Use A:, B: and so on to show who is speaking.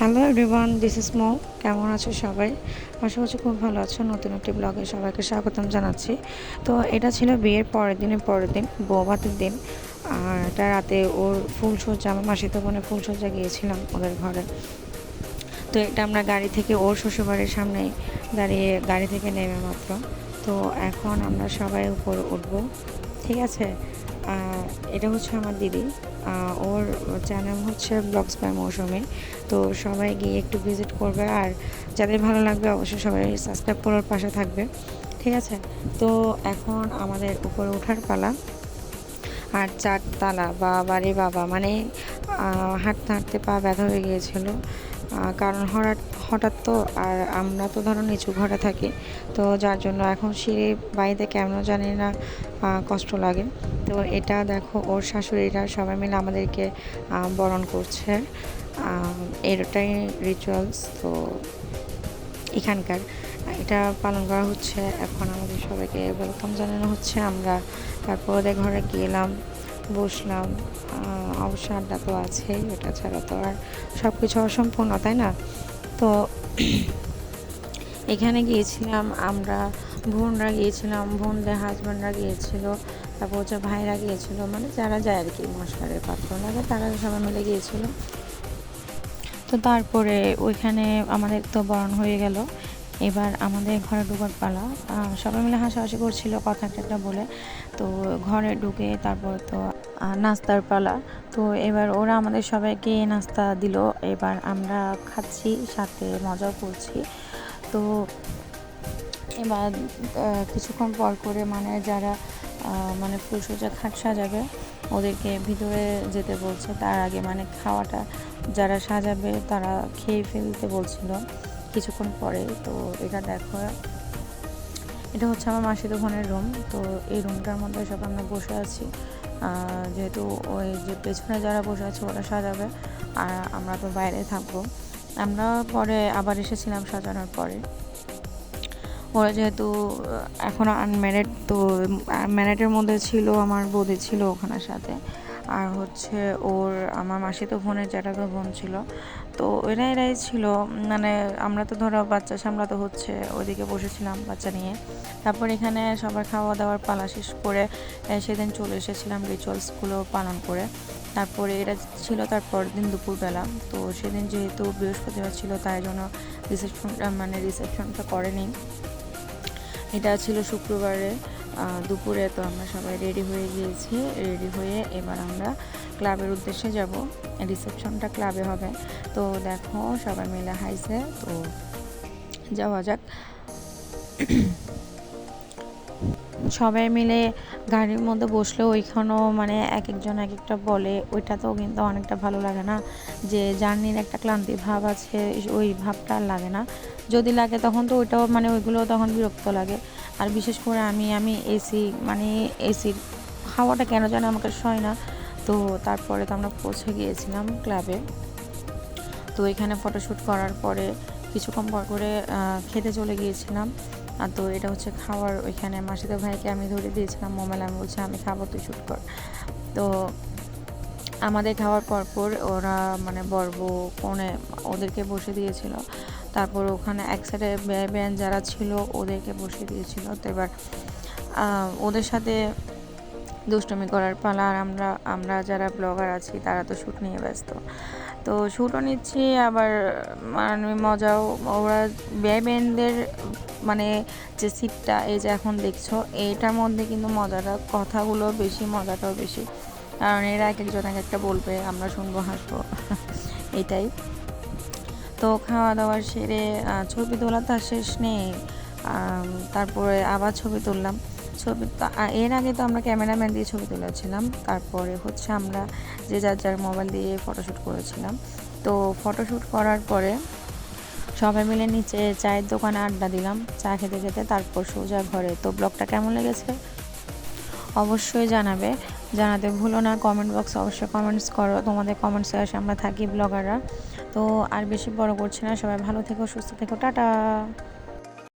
A: Hello everyone, this is Mo. কেমন আছো সবাই? আশা করছি খুব ভালো আছো। নতুন একটি ব্লগে সবাইকে স্বাগতম জানাচ্ছি। তো এটা ছিল বিয়ের পরের দিনের পরের দিন বৌভাতের দিন। আর এটা রাতে ওর ফুলসজ্জা আমার মাসিতো বোনের ফুলসজ্জা গিয়েছিলাম ওদের ঘরে। তো এটা আমরা গাড়ি থেকে ওর শ্বশুরবাড়ির সামনে দাঁড়িয়ে গাড়ি থেকে নেমে মাত্র। তো এখন আমরা সবাই উপরে উঠবো। ঠিক আছে? এটা হচ্ছে আমার দিদি। ওর চ্যানেল হচ্ছে ব্লগস বাই মৌসুমি। তো সবাই গিয়ে একটু ভিজিট করবে আর যাদের ভালো লাগবে অবশ্যই সবাই সাবস্ক্রাইব করার পাশে থাকবে। ঠিক আছে? তো এখন আমাদের উপরে ওঠার পালা। আর চারতলা বা বাড়ি বাবা মানে হাঁটতে হাঁটতে পা ব্যথা হয়ে গিয়েছিল। কারণ হঠাৎ হঠাৎ তো, আর আমরা তো ধরো নিচু ঘরে থাকি, তো যার জন্য এখন সিঁড়ি বাড়িতে কেমন জানি না কষ্ট লাগে। তো এটা দেখো, ওর শাশুড়িরা সবাই মিলে আমাদেরকে বরণ করছে। এটাই রিচুয়ালস তো এখানকার। এটা পালন করা হচ্ছে। এখন আমাদের সবাইকে ওয়েলকাম জানানো হচ্ছে। আমরা তারপর ওদের ঘরে গেলাম, বসলাম। অবশ্য আড্ডা তো আছেই ওটা ছাড়া তো আর সব কিছু অসম্পূর্ণ, তাই না? তো এখানে গিয়েছিলাম আমরা, বোনরা গিয়েছিলাম, বোনদের হাজব্যান্ডরা গিয়েছিল, তারপর হচ্ছে ভাইরা গিয়েছিল মানে যারা যায় আর কি মশলারের পাত্র লাগে তারা সবাই মিলে গিয়েছিল। তো তারপরে ওইখানে আমাদের তো বরণ হয়ে গেল। এবার আমাদের ঘরে ঢোকার পালা। সবাই মিলে হাসাহাসি করছিল কথা একটা বলে। তো ঘরে ঢুকে তারপর তো নাস্তার পালা। তো এবার ওরা আমাদের সবাইকে নাস্তা দিল। এবার আমরা খাচ্ছি, সাথে মজাও করছি। তো এবার কিছুক্ষণ পর করে মানে যারা মানে ফুলসজ্জা খাট সাজাবে, ওদেরকে ভিতরে যেতে বলছে। তার আগে মানে খাওয়াটা যারা সাজাবে, তারা খেয়ে ফেলতে বলছিল। কিছুক্ষণ পরে তো এটা দেখো। এটা হচ্ছে আমার মাসিতো বোনের রুম। তো এই রুমটার মধ্যে সব আমরা বসে আছি। যেহেতু ওই যে পেছনে যারা বসে আছে ওরা সাজাবে, আর আমরা তো বাইরে থাকব। আমরা পরে আবার এসেছিলাম সাজানোর পরে। ওরা যেহেতু এখনও আনম্যারিড তো ম্যারিডের মধ্যে ছিল, আমার বৌদি ছিল ওখানের সাথে। আর হচ্ছে ওর আমার মাসিতো বোনের জ্যাঠাতো বোন ছিল। তো এরা এরাই ছিল মানে আমরা তো ধরো বাচ্চা সামলাতে হচ্ছে, ওইদিকে বসেছিলাম বাচ্চা নিয়ে। তারপর এখানে সবার খাওয়া দাওয়ার পালা শেষ করে সেদিন চলে এসেছিলাম রিচুয়ালসগুলো পালন করে। তারপরে এটা ছিল তারপর দিন দুপুরবেলা। তো সেদিন যেহেতু বৃহস্পতিবার ছিল, তাই জন্য রিসেপশন মানে রিসেপশনটা করেনি। এটা ছিল শুক্রবারে। দুপুরে তো আমরা সবাই রেডি হয়ে গিয়েছি। রেডি হয়ে এবার আমরা ক্লাবের উদ্দেশ্যে যাব। রিসেপশনটা ক্লাবে হবে। তো দেখো, সবাই মিলে হাইছে তো যাওয়া যাক। সবাই মিলে গাড়ির মধ্যে বসলে ওইখানেও মানে এক একজন এক একটা বলে, ওইটাতেও কিন্তু অনেকটা ভালো লাগে না যে জার্নির একটা ক্লান্তি ভাব আছে, ওই ভাবটা আর লাগে না। যদি লাগে তখন তো ওইটাও মানে ওইগুলো তখন বিরক্ত লাগে। আর বিশেষ করে আমি আমি এসি মানে এসির হাওয়াটা কেন জানে আমাকে সয় না। তো তারপরে তো আমরা পৌঁছে গিয়েছিলাম ক্লাবে তো এখানে ফটোশ্যুট করার পরে কিছুক্ষণ পর করে খেতে চলে গিয়েছিলাম। আর তো এটা হচ্ছে খাওয়ার, ওইখানে মাসিদের ভাইকে আমি ধরে দিয়েছিলাম। মোবাইল আমি বলছি, আমি খাব, তুই শ্যুট কর। তো আমাদের খাওয়ার পর পর ওরা মানে বর্ব কোণে ওদেরকে বসে দিয়েছিল। তারপর ওখানে এক সাইডে ব্যান্ড যারা ছিল ওদেরকে বসে দিয়েছিল। তো এবার ওদের সাথে দুষ্টমি করার পালা। আর আমরা আমরা যারা ব্লগার আছি, তারা তো শ্যুট নিয়ে ব্যস্ত। তো শ্যুটও নিচ্ছি, আবার মানে মজাও, ওরা ব্যয় ব্যান্ডের মানে যে সিটটা এই যে এখন দেখছ, এইটার মধ্যে কিন্তু মজাটা, কথাগুলো বেশি, মজাটাও বেশি। কারণ এরা এক একজন এক একটা বলবে, আমরা শুনব, হাসবো। এটাই। তো খাওয়া দাওয়া সেরে ছবি তোলা তার শেষ নেই। তারপরে আবার ছবি তুললাম। ছবি এর আগে তো আমরা ক্যামেরাম্যান দিয়ে ছবি তুলেছিলাম। তারপরে হচ্ছে আমরা যে যার যার মোবাইল দিয়ে ফটোশ্যুট করেছিলাম। তো ফটোশ্যুট করার পরে সবাই মিলে নিচে চায়ের দোকানে আড্ডা দিলাম। চা খেতে খেতে তারপর সোজা ঘরে। তো ব্লগটা কেমন লেগেছে? অবশ্যই জানাবে। জানাতে ভুলো না কমেন্ট বক্স অবশ্যই কমেন্টস করো। তোমাদের কমেন্টসে আসে, আমরা থাকি ব্লগাররা তো আর বেশি বড় করছি না, সবাই ভালো থেকো, সুস্থ থেকো, টাটা।